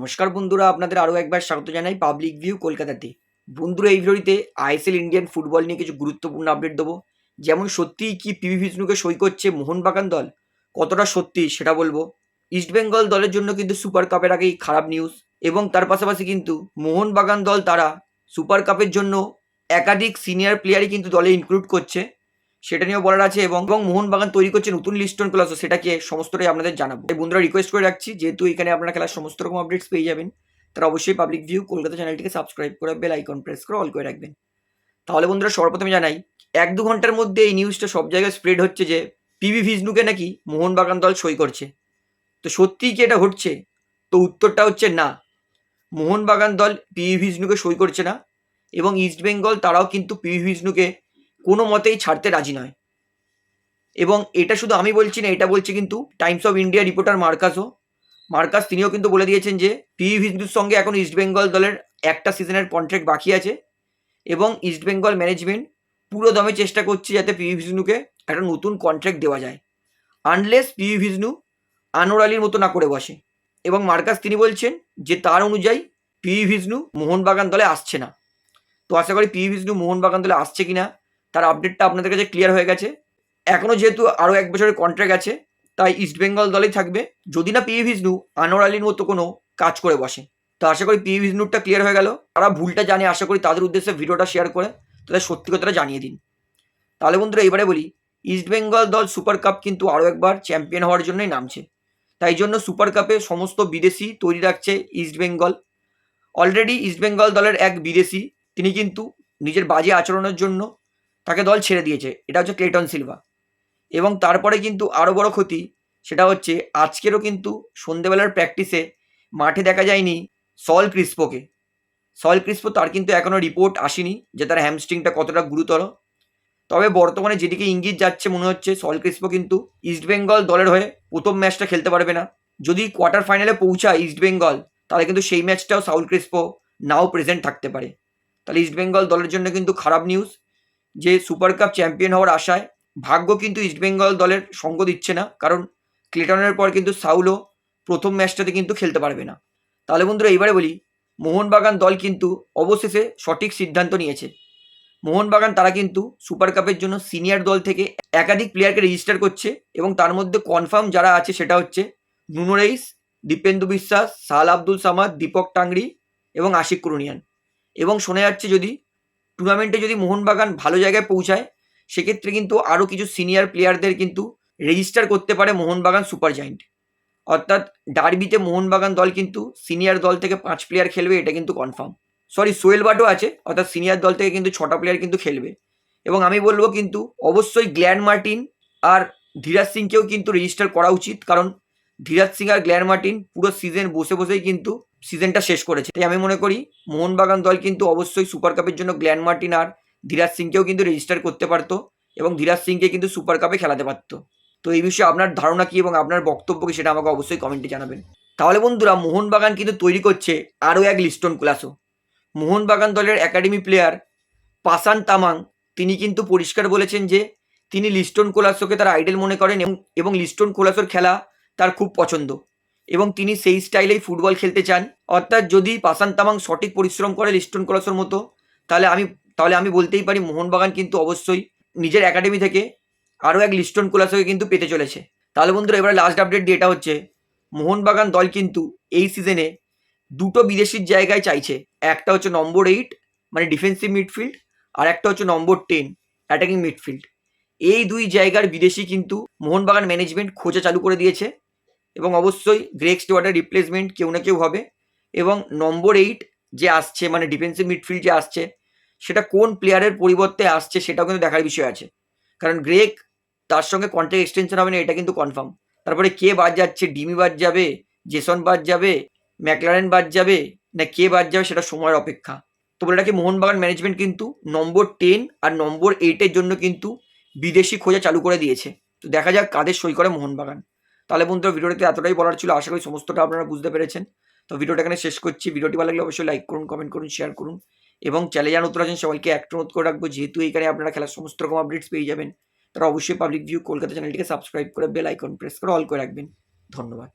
নমস্কার বন্ধুরা, আপনাদের আরও একবার স্বাগত জানাই পাবলিক ভিউ কলকাতাতে। বন্ধুরা, এই ভিডিওতে আইএসএল ইন্ডিয়ান ফুটবল নিয়ে কিছু গুরুত্বপূর্ণ আপডেট দেবো। যেমন সত্যিই কি পিভি বিষ্ণুকে সই করছে মোহনবাগান দল? কতটা সত্যি সেটা বলব। ইস্টবেঙ্গল দলের জন্য কিন্তু সুপার কাপের আগেই খারাপ নিউজ এবং তার পাশাপাশি কিন্তু মোহনবাগান দল তারা সুপার কাপের জন্য একাধিক সিনিয়র প্লেয়ারই কিন্তু দলে ইনক্লুড করছে। সেটা নিয়েও বলার আছে এবং এবং মোহনবাগান তৈরি করছে নতুন লিস্টন প্লাস সেটাকে সমস্তটাই আপনাদের জানাব। এই বন্ধুরা রিকোয়েস্ট করে রাখছি, যেহেতু এখানে আপনারা খেলার সমস্ত রকম আপডেটস পেয়ে যাবেন, তারা অবশ্যই পাবলিক ভিউ কলকাতা চ্যানেলটিকে সাবস্ক্রাইব করে বেল আইকন প্রেস করে অল করে রাখবেন। তাহলে বন্ধুরা সর্বপ্রথমে জানাই, এক দু ঘণ্টার মধ্যে এই নিউজটা সব জায়গায় স্প্রেড হচ্ছে যে পিভি ভিজনুকে নাকি মোহনবাগান দল সই করছে। তো সত্যিই কি এটা ঘটছে? তো উত্তরটা হচ্ছে না। মোহনবাগান দল পিভি ভিজনুকে সই করছে না, এবং ইস্টবেঙ্গল তারাও কিন্তু পিভি ভিজনুকে কোনো মতেই ছাড়তে রাজি নয়। এবং এটা শুধু আমি বলছি না, এটা বলছে কিন্তু টাইমস অফ ইন্ডিয়া রিপোর্টার মার্কাসও মার্কাস, তিনিও কিন্তু বলে দিয়েছেন যে পিভি ভিজনুর সঙ্গে এখন ইস্টবেঙ্গল দলের একটা সিজনের কন্ট্রাক্ট বাকি আছে এবং ইস্টবেঙ্গল ম্যানেজমেন্ট পুরো দমে চেষ্টা করছে যাতে পিভি ভিজনুকে একটা নতুন কন্ট্রাক্ট দেওয়া যায়। আনলেস পিভি ভিজনু আনোর আলীর মতো না করে বসে। এবং মার্কাস, তিনি বলছেন যে, তার অনুযায়ী পিভি ভিজনু মোহনবাগান দলে আসছে না। তো আশা করি পিভি ভিজনু মোহনবাগান দলে আসছে কিনা তার আপডেটটা আপনাদের কাছে ক্লিয়ার হয়ে গেছে। এখনও যেহেতু আরও এক বছরের কন্ট্রাক্ট আছে, তাই ইস্টবেঙ্গল দলেই থাকবে। যদি না পিভি ভিজনু আনোয়ার আলীর মতো কোনো কাজ করে বসে। তো আশা করি পিভি ভিজনুরটা ক্লিয়ার হয়ে গেল। তারা ভুলটা জানে, আশা করি তাদের উদ্দেশ্যে ভিডিওটা শেয়ার করে, তাদের সত্যি কথাটা জানিয়ে দিন। তাহলে বন্ধুরা, এবারে বলি ইস্টবেঙ্গল দল সুপার কাপ কিন্তু আরও একবার চ্যাম্পিয়ন হওয়ার জন্যই নামছে। তাই জন্য সুপার কাপে সমস্ত বিদেশি তৈরি রাখছে ইস্টবেঙ্গল অলরেডি ইস্টবেঙ্গল দলের এক বিদেশি, তিনি কিন্তু নিজের বাজে আচরণের জন্য তাকে দল ছেড়ে দিয়েছে। এটা হচ্ছে ক্লেটন সিলভা। এবং তারপরে কিন্তু আরও বড় ক্ষতি, সেটা হচ্ছে আজকেরও কিন্তু সন্ধেবেলার প্র্যাকটিসে মাঠে দেখা যায়নি সল ক্রিস্পোকে। সল ক্রিস্পো তার কিন্তু এখনও রিপোর্ট আসেনি যে তার হ্যামস্ট্রিংটা কতটা গুরুতর। তবে বর্তমানে যেদিকে ইঙ্গিত যাচ্ছে মনে হচ্ছে সল ক্রিস্পো কিন্তু ইস্টবেঙ্গল দলের হয়ে প্রথম ম্যাচটা খেলতে পারবে না। যদি কোয়ার্টার ফাইনালে পৌঁছায় ইস্টবেঙ্গল তাহলে কিন্তু সেই ম্যাচটাও সাউল ক্রিস্পো নাও প্রেজেন্ট থাকতে পারে। তাহলে ইস্টবেঙ্গল দলের জন্য কিন্তু খারাপ নিউজ যে সুপার কাপ চ্যাম্পিয়ন হওয়ার আশায়, ভাগ্য কিন্তু ইস্টবেঙ্গল দলের সঙ্গ দিচ্ছে না। কারণ ক্লেটনের পর কিন্তু সাউলও প্রথম ম্যাচটাতে কিন্তু খেলতে পারবে না। তাহলে বন্ধুরা, এইবারে বলি, মোহনবাগান দল কিন্তু অবশেষে সঠিক সিদ্ধান্ত নিয়েছে। মোহনবাগান তারা কিন্তু সুপার কাপের জন্য সিনিয়র দল থেকে একাধিক প্লেয়ারকে রেজিস্টার করছে এবং তার মধ্যে কনফার্ম যারা আছে সেটা হচ্ছে নুনো রেইস, দীপেন্দু বিশ্বাস সাল আব্দুল সামাদ, দীপক টাংরি এবং আশিক কুরুনিয়ান। এবং শোনা যাচ্ছে যদি টুর্নামেন্টে যদি মোহনবাগান ভালো জায়গায় পৌঁছায়, সেক্ষেত্রে কিন্তু আরও কিছু সিনিয়র প্লেয়ারদের কিন্তু রেজিস্টার করতে পারে মোহনবাগান সুপার জায়েন্ট অর্থাৎ ডার্বিতে মোহনবাগান দল কিন্তু সিনিয়র দল থেকে পাঁচ প্লেয়ার খেলবে, এটা কিন্তু কনফার্ম সরি সোয়েল বাটও আছে, অর্থাৎ সিনিয়র দল থেকে কিন্তু ছটা প্লেয়ার কিন্তু খেলবে। এবং আমি বলব কিন্তু অবশ্যই গ্ল্যান মার্টিন আর ধীরাজ সিংকেও কিন্তু রেজিস্টার করা উচিত, কারণ ধীরাজ সিং আর গ্ল্যান মার্টিন পুরো সিজন বসে বসেই কিন্তু সিজনটা শেষ করেছে। তাই আমি মনে করি মোহনবাগান দল কিন্তু অবশ্যই সুপার কাপের জন্য গ্ল্যান মার্টিন আর ধীরাজ সিংকেও কিন্তু রেজিস্টার করতে পারতো এবং ধীরাজ সিংকে কিন্তু সুপার কাপে খেলাতে পারতো। তো এই বিষয়ে আপনার ধারণা কী এবং আপনার বক্তব্য কী সেটা আমাকে অবশ্যই কমেন্টে জানাবেন। তাহলে বন্ধুরা, মোহনবাগান কিন্তু তৈরি করছে আরও এক লিস্টন ক্লাসও মোহনবাগান দলের একাডেমি প্লেয়ার পাসান তামাং, তিনি কিন্তু পরিষ্কার বলেছেন যে তিনি লিস্টন কোলাসোকে তার আইডল মনে করেন এবং লিস্টন কোলাসোর খেলা তার খুব পছন্দ। এবং তিনি সেই স্টাইলেই ফুটবল খেলতে চান। অর্থাৎ যদি পাসান তামাং সঠিক পরিশ্রম করে লিস্টন কোলাসোর মতো, তাহলে আমি তাহলে আমি বলতেই পারি মোহনবাগান কিন্তু অবশ্যই নিজের একাডেমি থেকে আরও এক লিস্টন কোলাসোকে কিন্তু পেতে চলেছে। তাহলে বন্ধুরা, এবারে লাস্ট আপডেট দিয়ে এটা হচ্ছে, মোহনবাগান দল কিন্তু এই সিজনে দুটো বিদেশির জায়গায় চাইছে। একটা হচ্ছে নম্বর এইট মানে ডিফেন্সিভ মিডফিল্ড আর একটা হচ্ছে নম্বর টেন অ্যাটাকিং মিডফিল্ড এই দুই জায়গার বিদেশি কিন্তু মোহনবাগান ম্যানেজমেন্ট খোঁজা চালু করে দিয়েছে। এবং অবশ্যই গ্রেক স্টুয়ার্টের রিপ্লেসমেন্ট কেউ না কেউ হবে। এবং নম্বর এইট যে আসছে মানে ডিফেন্সিভ মিডফিল্ড যে আসছে, সেটা কোন প্লেয়ারের পরিবর্তে আসছে সেটাও কিন্তু দেখার বিষয় আছে। কারণ গ্রেক তার সঙ্গে কন্ট্রাক্ট এক্সটেনশন হবে না, এটা কিন্তু কনফার্ম তারপরে কে বাদ যাচ্ছে? ডিমি বাদ যাবে, জেসন বাদ যাবে, ম্যাকলারেন বাদ যাবে, না কে বাদ যাবে সেটা সময়ের অপেক্ষা। তো বলে রাখি, মোহনবাগান ম্যানেজমেন্ট কিন্তু নম্বর টেন আর নম্বর এইটের জন্য কিন্তু বিদেশি খোঁজা চালু করে দিয়েছে। তো দেখা যাক কাদের সই করে মোহনবাগান। তাহলে বন্ধুরা ভিডিওটিতে এতটাই বলার ছিল, আশা করি সমস্তটা আপনারা বুঝতে পেরেছেন। তো ভিডিওটা এখানে শেষ করছি। ভিডিওটি ভালো লাগলে অবশ্যই লাইক করুন কমেন্ট করুন শেয়ার করুন। এবং চ্যানেল জান উত্তর আছেন, সবাইকে একটা অনুরোধ করে রাখব, যেহেতু এখানে আপনারা খেলার সমস্ত রকম আপডেটস পেয়ে যাবেন, তারা অবশ্যই পাবলিক ভিউ কলকাতা চ্যানেলটিকে সাবস্ক্রাইব করে বেল আইকন প্রেস করে অল করে রাখবেন। ধন্যবাদ।